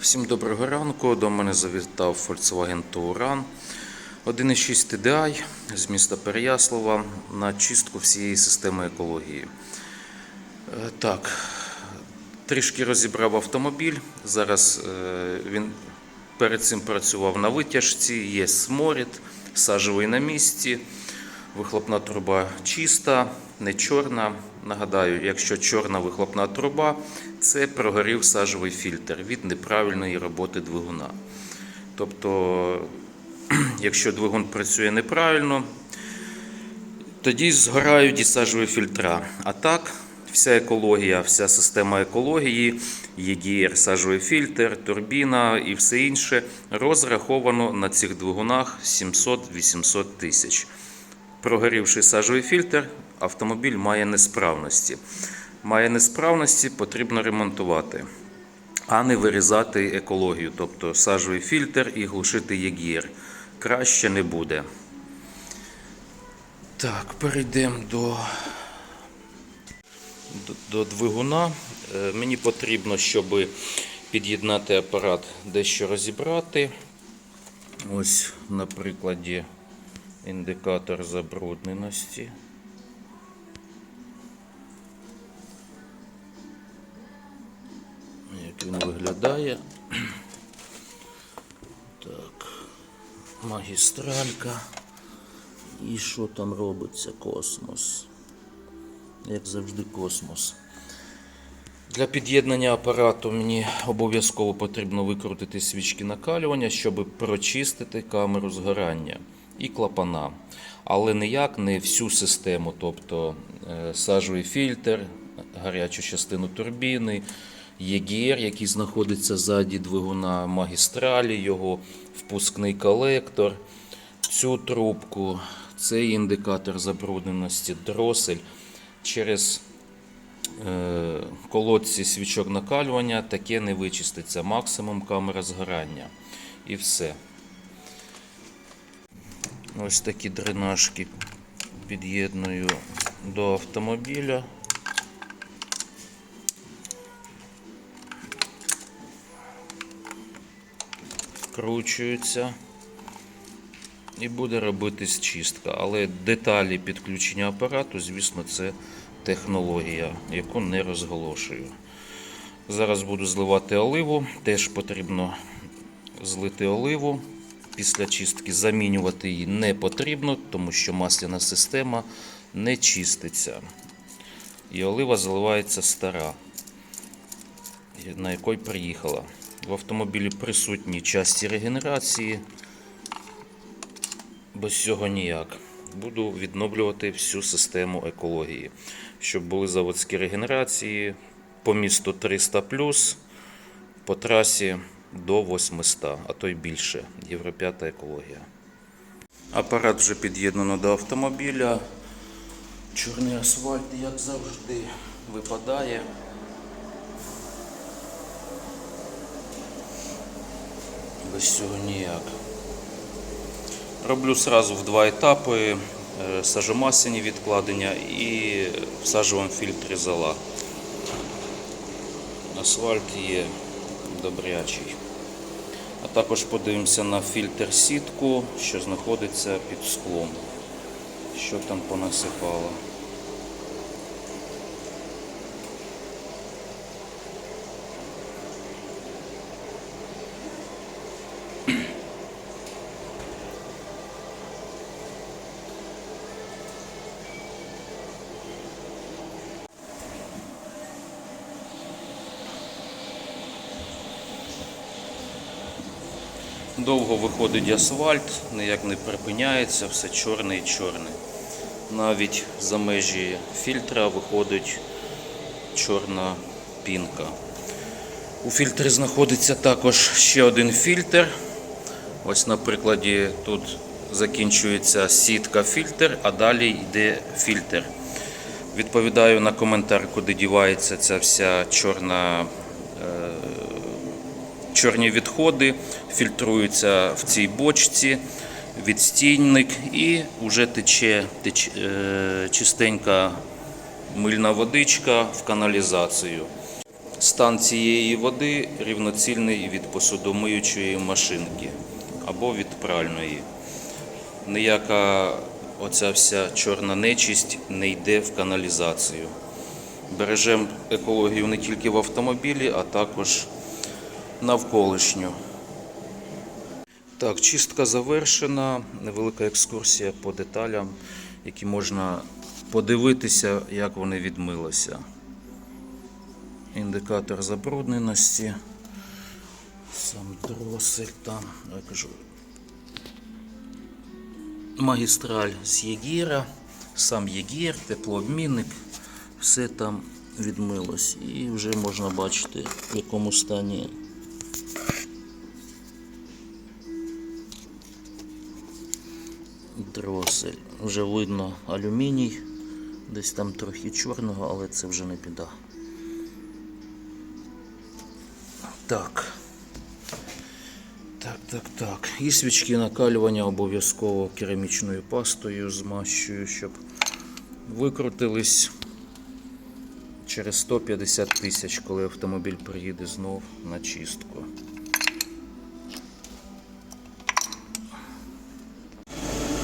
Всім доброго ранку. До мене завітав Volkswagen Touran 1.6 TDI з міста Переяслава на чистку всієї системи екології. Е, Так, трішки розібрав автомобіль. Зараз е, він перед цим працював на витяжці, є сморід, сажевий на місці. Вихлопна труба чиста, не чорна. Нагадаю, якщо чорна вихлопна труба, це прогорів сажевий фільтр від неправильної роботи двигуна. Тобто, якщо двигун працює неправильно, тоді згорають і сажеві фільтра. А так, вся екологія, вся система екології, ЄГР, сажевий фільтр, турбіна і все інше розраховано на цих двигунах 700-800 тисяч. Прогорівши сажовий фільтр, автомобіль має несправності. Має несправності, потрібно ремонтувати, а не вирізати екологію, тобто сажовий фільтр і глушити ЄГР. Краще не буде. Так, перейдемо до, до, до двигуна. Е, Мені потрібно, щоб під'єднати апарат, дещо розібрати. Ось на прикладі індикатор забрудненості. Як він виглядає. Так, магістралька. І що там робиться? Космос. Як завжди, космос. Для під'єднання апарату мені обов'язково потрібно викрутити свічки накалювання, щоб прочистити камеру згорання і клапана. Але ніяк не всю систему, тобто е, сажовий фільтр, гарячу частину турбіни, ЄГР, який знаходиться ззаді двигуна, магістралі, його впускний колектор, цю трубку, цей індикатор забрудненості, дросель через е, колодці свічок накалювання таке не вичиститься. Максимум камера згорання. І все. Ось такі дренажки під'єдную до автомобіля. Вкручуються і буде робитись чистка. Але деталі підключення апарату, звісно, це технологія, яку не розголошую. Зараз буду зливати оливу, теж потрібно злити оливу. Після чистки замінювати її не потрібно, тому що масляна система не чиститься. І олива заливається стара, на якій приїхала. В автомобілі присутні часті регенерації. Без цього ніяк. Буду відновлювати всю систему екології, щоб були заводські регенерації по місту 300 по трасі до 800, а то й більше. Євро 5 екологія. Апарат вже під'єднано до автомобіля. Чорний асфальт, як завжди, випадає. Без цього ніяк. Роблю сразу в два етапи. е, Сажомасляні відкладення і в сажовому фільтрі зола. Асфальт є добрячий. А також подивимося на фільтр сітку, що знаходиться під склом. Що там понасипало. Довго виходить асфальт, ніяк не припиняється, все чорне і чорне. Навіть за межі фільтра виходить чорна пінка. У фільтрі знаходиться також ще один фільтр. Ось на прикладі тут закінчується сітка фільтр, а далі йде фільтр. Відповідаю на коментар, куди дівається ця вся чорна чорні відходи фільтруються в цій бочці, відстійник і вже тече, теч- е, чистенька мильна водичка в каналізацію. Стан цієї води рівноцільний від посудомиючої машинки або від пральної. Ніяка оця вся чорна нечисть не йде в каналізацію. Бережемо екологію не тільки в автомобілі, а також навколишню. Так, чистка завершена. Невелика екскурсія по деталям, які можна подивитися, як вони відмилися. Індикатор забрудненості. Сам дросель там, я кажу. Магістраль з Єгіра, сам Єгір, теплообмінник, все там відмилось. І вже можна бачити, в якому стані дросель. Вже видно алюміній, десь там трохи чорного, але це вже не біда. Так. Так, так, так. І свічки накалювання обов'язково керамічною пастою змащую, щоб викрутились через 150 тисяч, коли автомобіль приїде знов на чистку.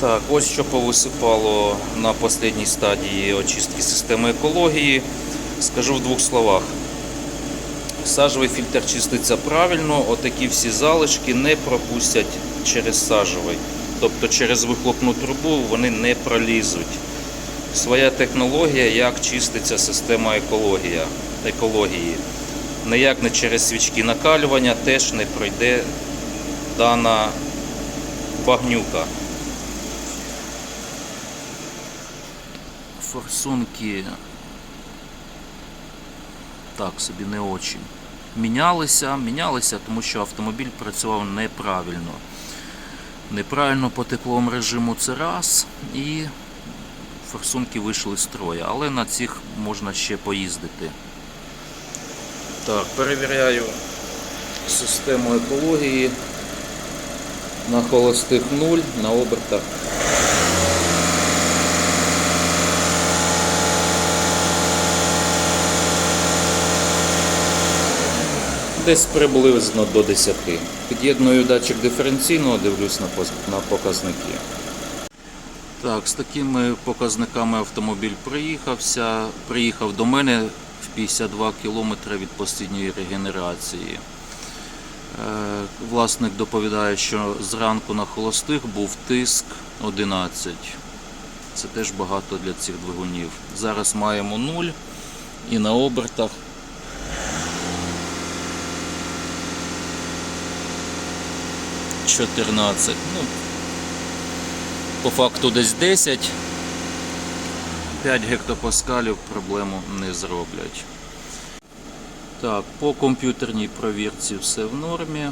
Так, ось що повисипало на останній стадії очистки системи екології. Скажу в двох словах. Сажовий фільтр чиститься правильно, отакі всі залишки не пропустять через сажовий. Тобто через вихлопну трубу вони не пролізуть. Своя технологія, як чиститься система екологія, екології. Ніяк не через свічки накалювання теж не пройде дана багнюка. Форсунки так собі не очень. Мінялися, мінялися, тому що автомобіль працював неправильно. Неправильно по тепловому режиму це раз, і форсунки вийшли з строя, але на цих можна ще поїздити. Так, перевіряю систему екології на холостих 0, на обертах Десь приблизно до 10. Під'єдную датчик диференційного, дивлюсь на показники. Так, з такими показниками автомобіль приїхався. Приїхав до мене в 52 км від постійної регенерації. Е, Власник доповідає, що зранку на холостих був тиск 11. Це теж багато для цих двигунів. Зараз маємо 0 і на обертах 14. Ну, по факту десь 10. 5 гектопаскалів проблему не зроблять. Так, по комп'ютерній провірці все в нормі.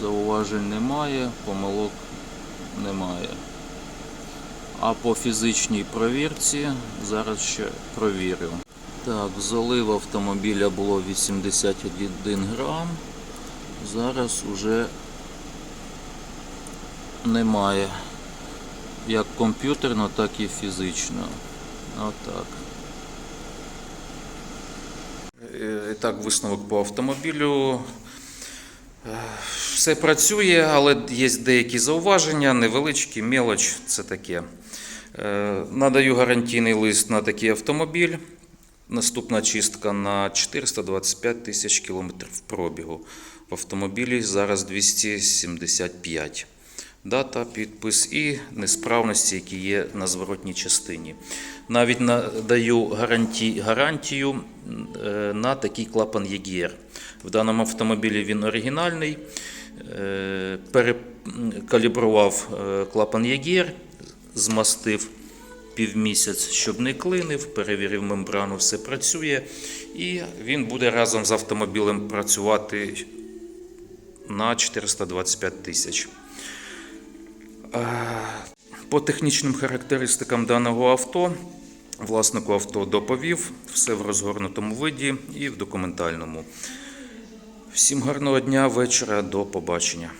Зауважень немає, помилок немає. А по фізичній провірці зараз ще провірю. Так, залив автомобіля було 81 грам. Зараз уже немає. Як комп'ютерно, так і фізично. Отак. Е, І так, висновок по автомобілю. Е, Все працює, але є деякі зауваження, невеличкі, мелоч, це таке. Е, Надаю гарантійний лист на такий автомобіль. Наступна чистка на 425 тисяч кілометрів пробігу. В автомобілі зараз 275. Дата, підпис і несправності, які є на зворотній частині. Навіть надаю гарантій, гарантію е, на такий клапан EGR. В даному автомобілі він оригінальний. Е, Перекалібрував е, клапан EGR, змастив півмісяць, щоб не клинив, перевірив мембрану, все працює. І він буде разом з автомобілем працювати на 425 тисяч. По технічним характеристикам даного авто власнику авто доповів все в розгорнутому виді і в документальному. Всім гарного дня, вечора, до побачення.